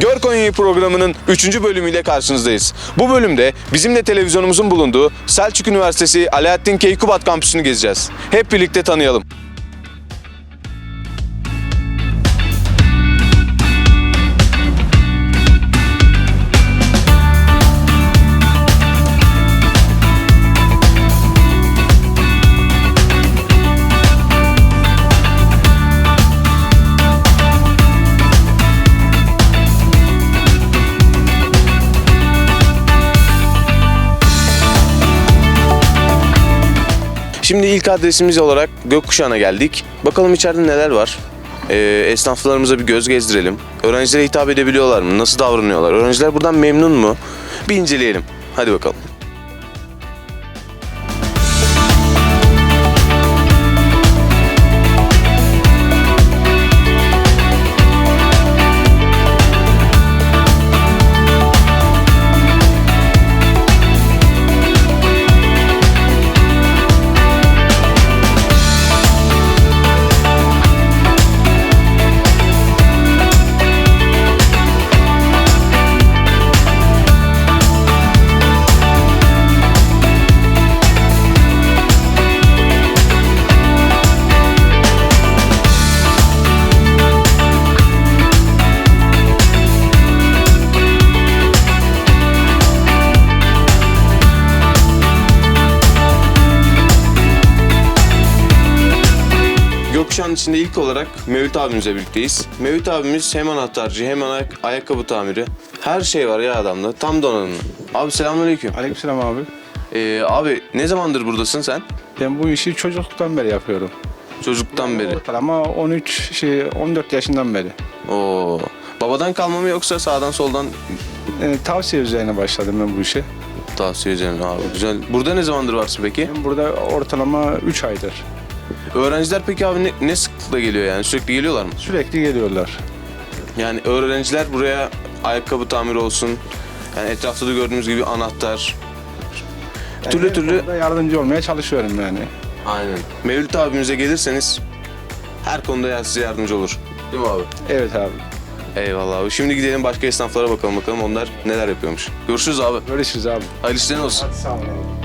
TV programının 3. bölümüyle karşınızdayız. Bu bölümde bizim de televizyonumuzun bulunduğu Selçuk Üniversitesi Alaaddin Keykubat kampüsünü gezeceğiz. Hep birlikte tanıyalım. Şimdi ilk adresimiz olarak Gökkuşağı'na geldik. Bakalım içeride neler var. Ee, esnaflarımıza bir göz gezdirelim. Öğrencilere hitap edebiliyorlar mı? Nasıl davranıyorlar? Öğrenciler buradan memnun mu? Bir inceleyelim. Hadi bakalım. İçinde ilk olarak Mevlüt abimizle birlikteyiz. Mevlüt abimiz hem anahtarcı hem ayak- ayakkabı tamiri. Her şey var ya adamda. Tam donanımlı. Abi selamünaleyküm. Aleykümselam abi. Ee, abi ne zamandır buradasın sen? Ben bu işi çocukluktan beri yapıyorum. Çocuktan beri. Ortalama 13 şey 14 yaşından beri. Oo. Babadan kalma mı yoksa sağdan soldan Ee, tavsiye üzerine başladım ben bu işe. tavsiye ederim abi. Güzel. Burada ne zamandır varsın peki? Ben burada ortalama 3 aydır. Öğrenciler peki abi ne, ne sıklıkla geliyor yani? Sürekli geliyorlar mı? Sürekli geliyorlar. Yani öğrenciler buraya ayakkabı tamiri olsun. Yani etrafta da gördüğümüz gibi anahtar. Yani türlü her türlü. konuda yardımcı olmaya çalışıyorum yani. Aynen. Mevlüt abimize gelirseniz her konuda ya- size yardımcı olur. Değil mi abi? Evet abi. Eyvallah abi. Şimdi gidelim başka esnaflara bakalım bakalım onlar neler yapıyormuş. Görüşürüz abi. Görüşürüz abi. Hayırlı işlerin olsun. Sağ olun abi.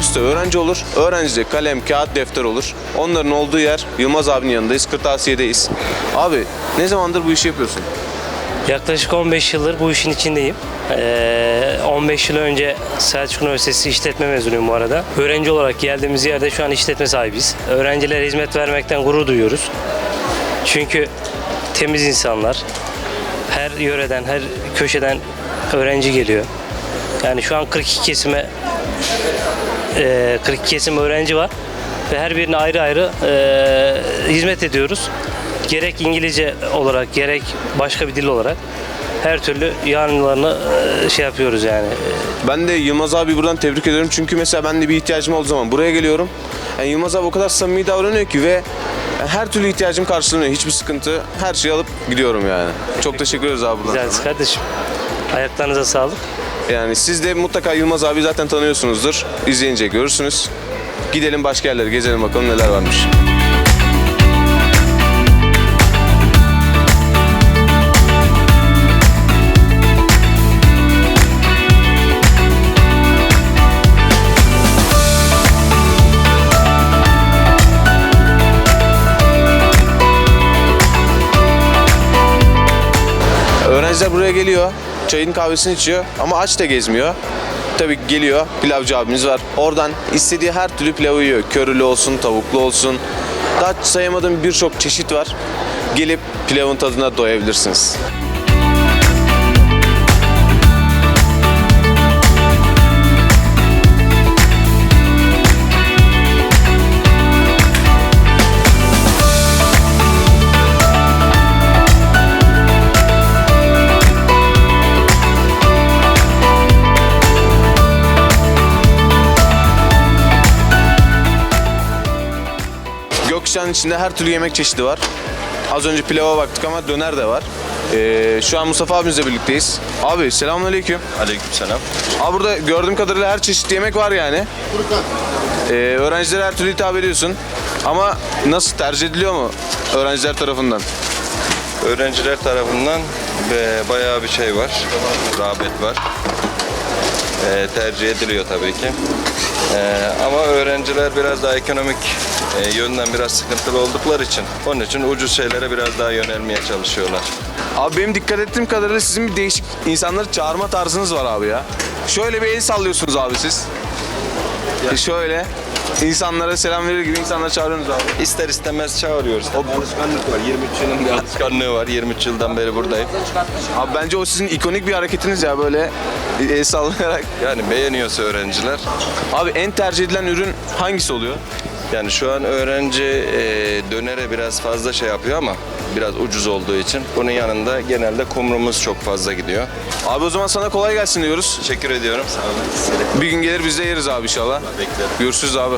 Kampüste öğrenci olur. Öğrencide kalem, kağıt, defter olur. Onların olduğu yer Yılmaz abinin yanındayız. Kırtasiyedeyiz. Abi ne zamandır bu işi yapıyorsun? Yaklaşık 15 yıldır bu işin içindeyim. Ee, 15 yıl önce Selçuk Üniversitesi işletme mezunuyum bu arada. Öğrenci olarak geldiğimiz yerde şu an işletme sahibiyiz. Öğrencilere hizmet vermekten gurur duyuyoruz. Çünkü temiz insanlar. Her yöreden, her köşeden öğrenci geliyor. Yani şu an 42 kesime e, 42 kesim öğrenci var ve her birine ayrı ayrı e, hizmet ediyoruz. Gerek İngilizce olarak gerek başka bir dil olarak her türlü yanlarını e, şey yapıyoruz yani. Ben de Yılmaz abi buradan tebrik ediyorum. Çünkü mesela ben de bir ihtiyacım olduğu zaman buraya geliyorum. Yani Yılmaz abi o kadar samimi davranıyor ki ve her türlü ihtiyacım karşılanıyor. Hiçbir sıkıntı. Her şeyi alıp gidiyorum yani. Çok teşekkür ederiz abi buradan. Güzel kardeşim. Ayaklarınıza sağlık. Yani siz de mutlaka Yılmaz abi zaten tanıyorsunuzdur. İzleyince görürsünüz. Gidelim başka yerlere gezelim bakalım neler varmış. Öğrenciler buraya geliyor, çayın kahvesini içiyor ama aç da gezmiyor. Tabii geliyor, pilavcı abimiz var. Oradan istediği her türlü pilavı yiyor. Körülü olsun, tavuklu olsun. Daha sayamadığım birçok çeşit var. Gelip pilavın tadına doyabilirsiniz. İçinde her türlü yemek çeşidi var. Az önce pilava baktık ama döner de var. Ee, şu an Mustafa abimizle birlikteyiz. Abi selamünaleyküm. Aleykümselam. Abi burada gördüğüm kadarıyla her çeşit yemek var yani. Ee, öğrencilere her türlü hitap ediyorsun. Ama nasıl tercih ediliyor mu öğrenciler tarafından? Öğrenciler tarafından e, bayağı bir şey var. Rağbet var. E, tercih ediliyor tabii ki. E, ama öğrenciler biraz daha ekonomik e, yönden biraz sıkıntılı oldukları için onun için ucuz şeylere biraz daha yönelmeye çalışıyorlar. Abi benim dikkat ettiğim kadarıyla sizin bir değişik insanları çağırma tarzınız var abi ya. Şöyle bir el sallıyorsunuz abi siz. E şöyle insanlara selam verir gibi insanları çağırıyorsunuz abi. İster istemez çağırıyoruz. O alışkanlık var. 23 yılın bir alışkanlığı var. 23 yıldan beri buradayım. Abi bence o sizin ikonik bir hareketiniz ya böyle el sallayarak. Yani beğeniyorsa öğrenciler Abi en tercih edilen ürün hangisi oluyor? Yani şu an öğrenci e, dönere biraz fazla şey yapıyor ama biraz ucuz olduğu için bunun yanında genelde kumrumuz çok fazla gidiyor. Abi o zaman sana kolay gelsin diyoruz. Teşekkür ediyorum. Sağ olun. Bir gün gelir biz de yeriz abi inşallah. Beklerim. Görüşürüz abi.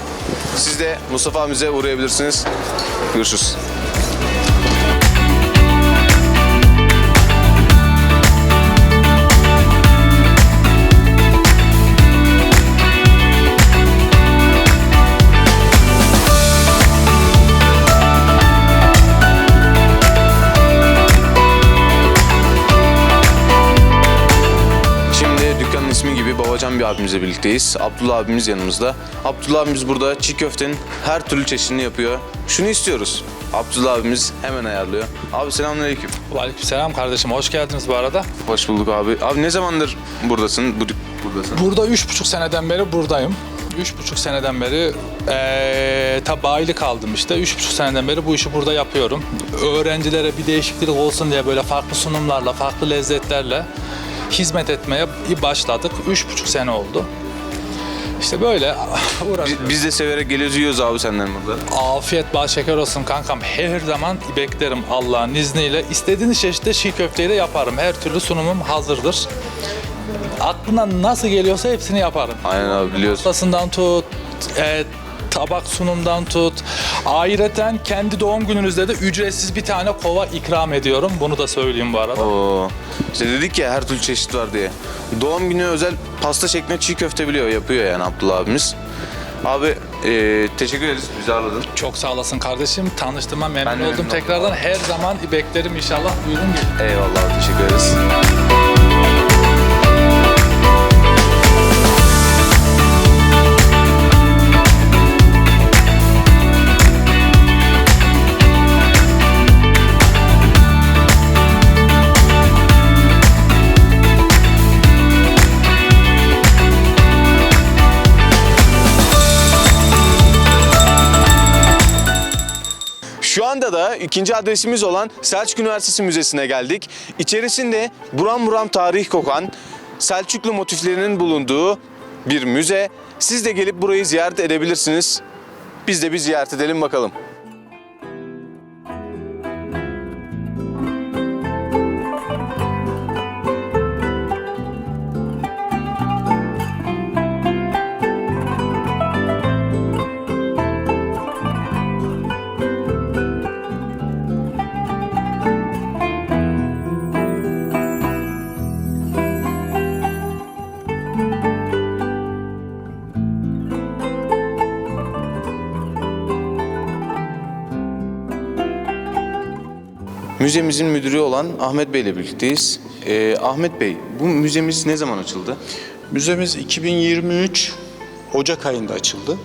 Siz de Mustafa abimize uğrayabilirsiniz. Görüşürüz. Gibi Babacan bir abimizle birlikteyiz. Abdullah abimiz yanımızda. Abdullah abimiz burada çiğ köftenin her türlü çeşidini yapıyor. Şunu istiyoruz. Abdullah abimiz hemen ayarlıyor. Abi selamünaleyküm. Aleykümselam kardeşim. Hoş geldiniz bu arada. Hoş bulduk abi. Abi ne zamandır buradasın? Bu buradasın. Burada üç buçuk seneden beri buradayım. Üç buçuk seneden beri eee tabi bayilik aldım işte. Üç buçuk seneden beri bu işi burada yapıyorum. Öğrencilere bir değişiklik olsun diye böyle farklı sunumlarla, farklı lezzetlerle hizmet etmeye başladık. Üç buçuk sene oldu. İşte böyle uğraşıyoruz. Biz, de severek geliyoruz yiyoruz abi senden burada. Afiyet bal şeker olsun kankam. Her zaman beklerim Allah'ın izniyle. İstediğiniz çeşitte çiğ köfteyi de yaparım. Her türlü sunumum hazırdır. Aklına nasıl geliyorsa hepsini yaparım. Aynen abi biliyorsun. Pastasından tut, e, tabak sunumdan tut. Ayrıca kendi doğum gününüzde de ücretsiz bir tane kova ikram ediyorum. Bunu da söyleyeyim bu arada. Oo. İşte dedik ya her türlü çeşit var diye. Doğum günü özel pasta şeklinde çiğ köfte biliyor, yapıyor yani Abdullah abimiz. Abi e, teşekkür ederiz bizi ağırladın. Çok sağ olasın kardeşim. Tanıştığıma memnun Ben oldum memnun oldum. tekrardan. Her zaman beklerim inşallah. Buyurun gelin. Eyvallah teşekkür ederiz. Şu anda da ikinci adresimiz olan Selçuk Üniversitesi Müzesi'ne geldik. İçerisinde buram buram tarih kokan Selçuklu motiflerinin bulunduğu bir müze. Siz de gelip burayı ziyaret edebilirsiniz. Biz de bir ziyaret edelim bakalım. Müzemizin müdürü olan Ahmet Bey ile birlikteyiz. Ee, Ahmet Bey, bu müzemiz ne zaman açıldı? Müzemiz 2023 Ocak ayında açıldı.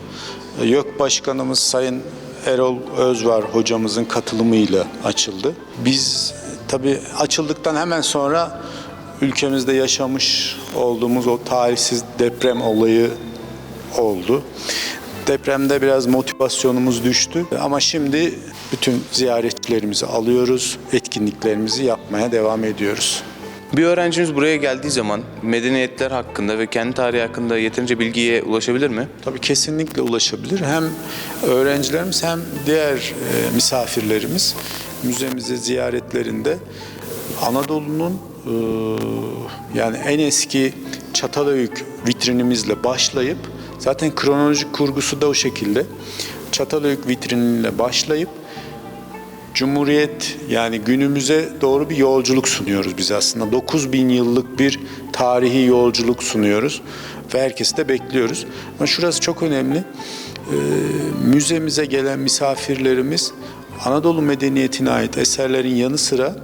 YÖK Başkanımız Sayın Erol Özvar hocamızın katılımıyla açıldı. Biz tabii açıldıktan hemen sonra ülkemizde yaşamış olduğumuz o tarihsiz deprem olayı oldu. Depremde biraz motivasyonumuz düştü ama şimdi bütün ziyaretçilerimizi alıyoruz, etkinliklerimizi yapmaya devam ediyoruz. Bir öğrencimiz buraya geldiği zaman medeniyetler hakkında ve kendi tarihi hakkında yeterince bilgiye ulaşabilir mi? Tabii kesinlikle ulaşabilir. Hem öğrencilerimiz hem diğer e, misafirlerimiz müzemizi ziyaretlerinde Anadolu'nun e, yani en eski Çatalhöyük vitrinimizle başlayıp zaten kronolojik kurgusu da o şekilde. Çatalhöyük vitriniyle başlayıp Cumhuriyet yani günümüze doğru bir yolculuk sunuyoruz biz aslında. 9000 yıllık bir tarihi yolculuk sunuyoruz ve herkesi de bekliyoruz. Ama şurası çok önemli. Ee, müzemize gelen misafirlerimiz Anadolu medeniyetine ait eserlerin yanı sıra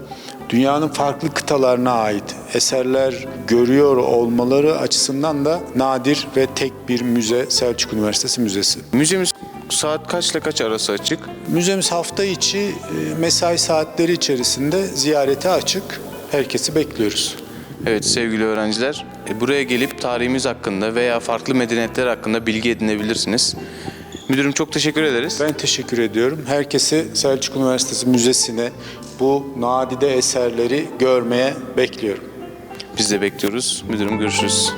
dünyanın farklı kıtalarına ait eserler görüyor olmaları açısından da nadir ve tek bir müze Selçuk Üniversitesi Müzesi. Müzemiz saat kaçla kaç arası açık? Müzemiz hafta içi e, mesai saatleri içerisinde ziyarete açık. Herkesi bekliyoruz. Evet sevgili öğrenciler, e, buraya gelip tarihimiz hakkında veya farklı medeniyetler hakkında bilgi edinebilirsiniz. Müdürüm çok teşekkür ederiz. Ben teşekkür ediyorum. Herkesi Selçuk Üniversitesi Müzesi'ne bu nadide eserleri görmeye bekliyorum. Biz de bekliyoruz. Müdürüm görüşürüz.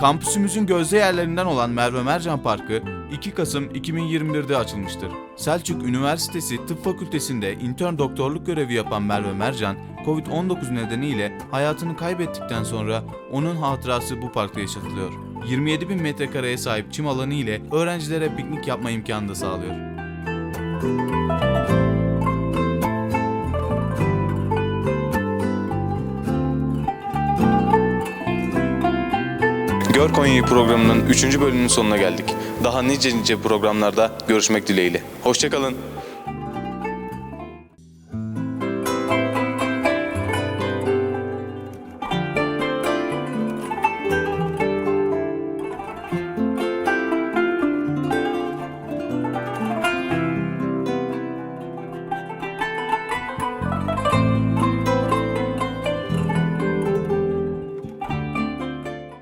Kampüsümüzün gözde yerlerinden olan Merve Mercan Parkı 2 Kasım 2021'de açılmıştır. Selçuk Üniversitesi Tıp Fakültesi'nde intern doktorluk görevi yapan Merve Mercan, Covid-19 nedeniyle hayatını kaybettikten sonra onun hatırası bu parkta yaşatılıyor. 27 bin metrekareye sahip çim alanı ile öğrencilere piknik yapma imkanı da sağlıyor. Gör Konya'yı programının 3. bölümünün sonuna geldik. Daha nice nice programlarda görüşmek dileğiyle. Hoşçakalın.